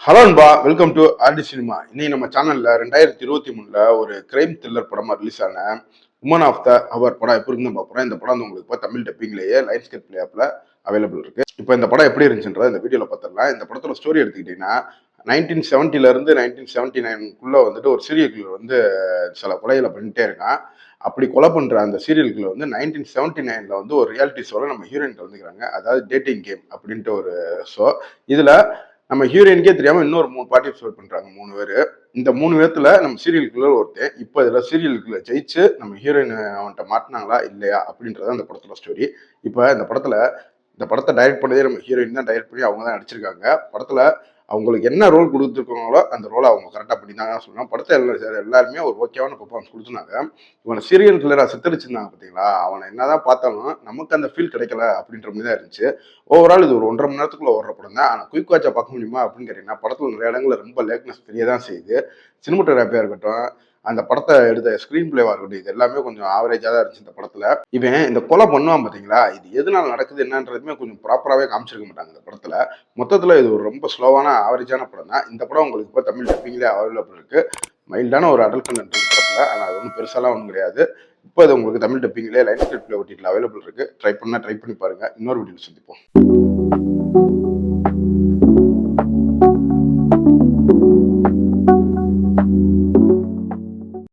Hello அன்பா welcome to RT cinema இன்னைக்கு நம்ம சேனல்ல ரெண்டாயிரத்தி இருபத்தி மூணுல ஒரு கிரைம் த்ரில்லர் படமா ரிலீஸ் ஆன உமன் ஆஃப் த அவர் படம் எப்படி இருந்து பார்ப்போம். இந்த படம் வந்து உங்களுக்கு இப்போ தமிழ் டப்பிங்லேயே லைன் ஸ்கெட் பிளே ஆப்ல அவைலபிள் இருக்கு. இப்போ இந்த படம் எப்படி இருந்துச்சுன்றத இந்த வீடியோல பார்த்துடலாம். இந்த படத்தோட ஸ்டோரி எடுத்துக்கிட்டீங்கன்னா நைன்டீன் செவன்ட்டில இருந்து நைன்டீன் செவன்ட்டி நைனுக்குள்ள வந்துட்டு ஒரு சீரியல் கில்லர் வந்து சில கொலைகளை பண்ணிட்டே இருக்கான். அப்படி கொலை பண்ற அந்த சீரியல் கில்லர் வந்து நைன்டீன் செவன்ட்டி நைன்ல வந்து ஒரு ரியாலிட்டி ஷோல நம்ம ஹீரோயின் கலந்துக்கிறாங்க. அதாவது டேட்டிங் கேம் அப்படின்ட்டு ஒரு ஷோ இதுல நம்ம ஹீரோயினுக்கே தெரியாம இன்னொரு மூணு பார்ட்டிசிபேட் பண்றாங்க மூணு பேர். இந்த மூணு பேர்த்துல நம்ம சீரியலுக்குள்ள ஒருத்தன். இப்போ இதில் சீரியலுக்குள்ள ஜெயிச்சு நம்ம ஹீரோயின் அவன்கிட்ட மாட்டினாங்களா இல்லையா அப்படின்றத அந்த படத்தோட ஸ்டோரி இப்போ இந்த படத்துல இந்த படத்தை டைரக்ட் பண்ணதே நம்ம ஹீரோயின் தான் டைரக்ட் பண்ணி அவங்க தான் நடிச்சிருக்காங்க. படத்தில் அவங்களுக்கு என்ன ரோல் கொடுத்துருக்காங்களோ அந்த ரோலை அவங்க கரெக்டாக பண்ணி சொல்லலாம் படத்தை எல்லா எல்லாருமே ஒரு ஓகேவான பர்ஃபார்மன்ஸ் கொடுத்துருந்தாங்க. இவனை சீரியல் கிளராக சித்தரிச்சிருந்தாங்க பார்த்தீங்களா அவனை என்னதான் பார்த்தாலும் நமக்கு அந்த ஃபீல் கிடைக்கல அப்படின்ற மாதிரி தான் இருந்துச்சு. ஓவரால் இது ஒரு ஒன்றரை மணி நேரத்துக்குள்ள ஓடுற படம் தான். ஆனால் குயிக் வாட்சா பார்க்க முடியுமா அப்படின்னு கேட்டீங்கன்னா படத்தில் நிறைய இடங்களில் ரொம்ப லேக்னஸ் தெரிய தான் செய்யுது சினிமோட்டோகிராஃபியாக இருக்கட்டும் அந்த படத்தை எடுத்த ஸ்க்ரீன் பிளேவாக இருக்கட்டும் இது எல்லாமே கொஞ்சம் ஆவரேஜாக தான் இருந்துச்சு இந்த படத்தில். இவன் இந்த கொலை பண்ணுவான் பார்த்தீங்களா இது எதனால நடக்குது என்னன்றதுமே கொஞ்சம் ப்ராப்பராகவே காமிச்சிருக்க மாட்டாங்க இந்த படத்தில். மொத்தத்தில் இது ஒரு ரொம்ப ஸ்லோவான ஆவரேஜான படம் தான். இந்த படம் உங்களுக்கு இப்போ தமிழ் டப்பிங்லேயே அவைலபிள் இருக்குது மைல்டான ஒரு அடல் கண்டென்ட் படத்தில். ஆனால் அது ஒன்றும் பெருசாலாம் ஒன்றும் கிடையாது. இப்போ அது உங்களுக்கு தமிழ் டப்பிங்லேயே லைன் ஸ்கிரிப்டில் ஓட்டியில் அவைலபிள் இருக்குது ட்ரை பண்ணால் ட்ரை பண்ணி பாருங்கள் இன்னொரு வீடியோ சந்திப்போம்.